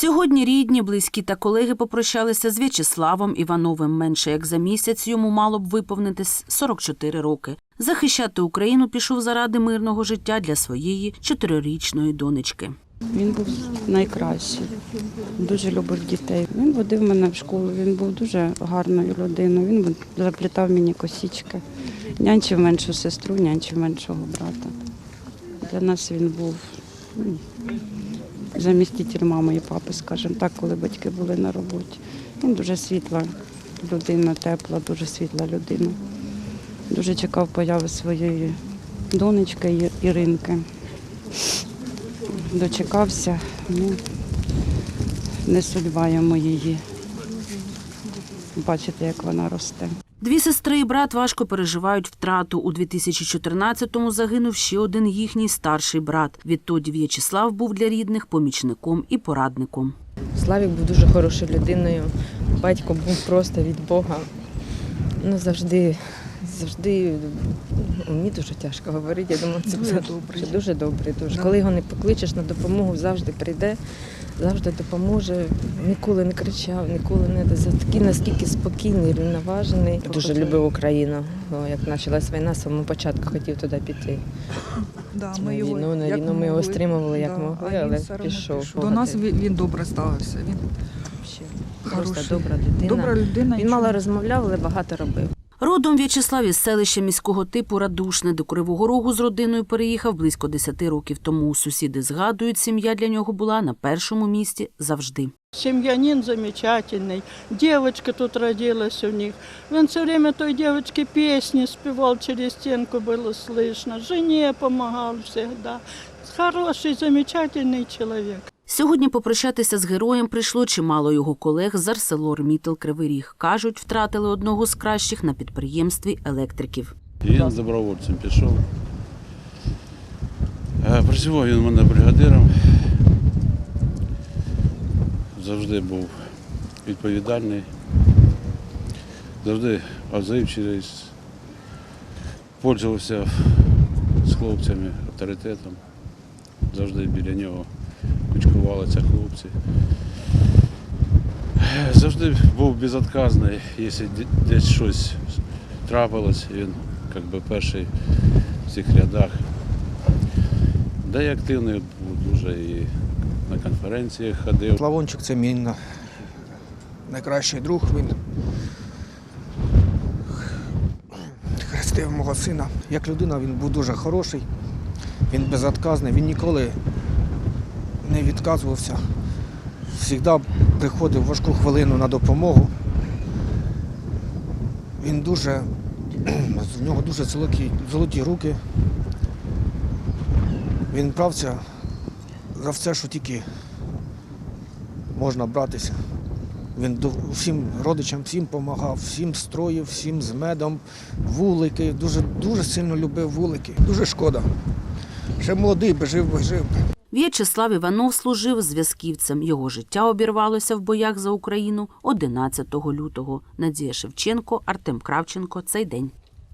Сьогодні рідні, близькі та колеги попрощалися з В'ячеславом Івановим. Менше як за місяць йому мало б виповнитись 44 роки. Захищати Україну пішов заради мирного життя для своєї чотирирічної донечки. Він був найкращий, дуже любив дітей. Він водив мене в школу, він був дуже гарною людиною. Він заплітав мені косічки, нянчив меншу сестру, нянчив меншого брата. Для нас він був ну, заміститель мами і папи, скажімо так, коли батьки були на роботі. Він дуже світла людина, тепла, дуже світла людина. Дуже чекав появи своєї донечки Іринки дочекався, ну, не судьба йому її. Бачите, як вона росте. Дві сестри і брат важко переживають втрату. У 2014-му загинув ще один їхній старший брат. Відтоді В'ячеслав був для рідних помічником і порадником. Славік був дуже хорошою людиною. Батько був просто від Бога. Ну, завжди, завжди ну, мені дуже тяжко говорити. Я думаю, це Дуже дуже добрий. Дуже добрий. Дуже. Коли його не покличеш на допомогу, завжди прийде, завжди допоможе. Ніколи не кричав, ніколи не такий наскільки спокійний, рівноважений. Дуже любив Україну. О, Як почалась війна, з самого початку хотів туди піти. Да, ми його, війну, на війну ми його стримували, як могли, а але одно пішов. До нас він, він добре ставився. Він Просто добра людина. Добра людина. Він нічого. мало розмовляв, але багато робив. Родом В'ячеслав із селища міського типу Радушне до Кривого Рогу з родиною переїхав близько 10 років тому. Сусіди згадують, сім'я для нього була на першому місці завжди. Семьянин замечательный. Девочка тут родилась у них. Он все время той девочке песни спевал, через стенку было слышно. Жене помогал всегда. Хороший, замечательный человек. Сьогодні попрощатися з героєм прийшло чимало його колег з Арселор Мітел Кривий Ріг. Кажуть, втратили одного з кращих на підприємстві електриків. Він добровольцем пішов. Е, Працював він у мене бригадиром. Завжди був відповідальний, завжди отзивчивий, пользувався з хлопцями авторитетом. Завжди біля нього кучкувалися хлопці. Е, Завжди був безотказний, якщо десь щось трапилось, він як би перший в цих рядах. Да і активний був дуже і на конференціях ходив. Плавончик це мій найкращий друг. Він хрестив мого сина. Як людина він був дуже хороший, він безотказний, він ніколи не відказувався. Завжди приходив важку хвилину на допомогу. Він дуже, у нього дуже золоті, золоті руки. Він брався за все, що тільки можна братися. Він всім родичам всім допомагав, всім строїв, всім з медом, вулики. Дуже, дуже сильно любив вулики. Дуже шкода. Ще молодий би жив би жив. В'ячеслав Іванов служив зв'язківцем. Його життя обірвалося в боях за Україну 11 лютого. Надія Шевченко, Артем Кравченко. Цей день.